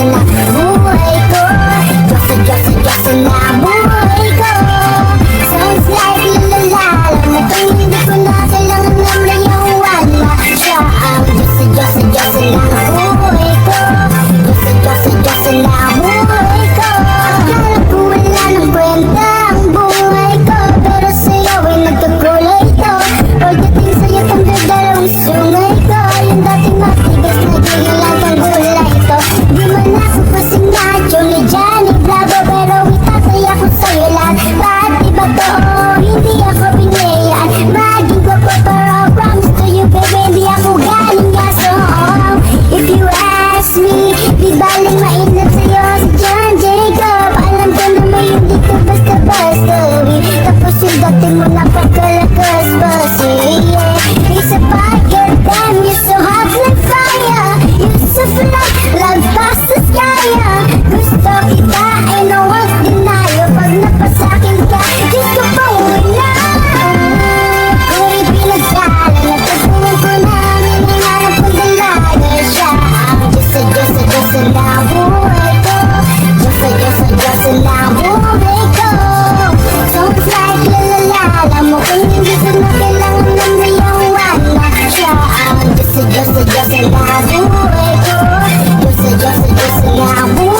Gasa na buhay ko Gasa, na buhay ko Sounds like lalala Matang hindi ko ng rayuan na Siya ang gasa, gasa, gasa Diyos sa Diyos sa lang buhay ko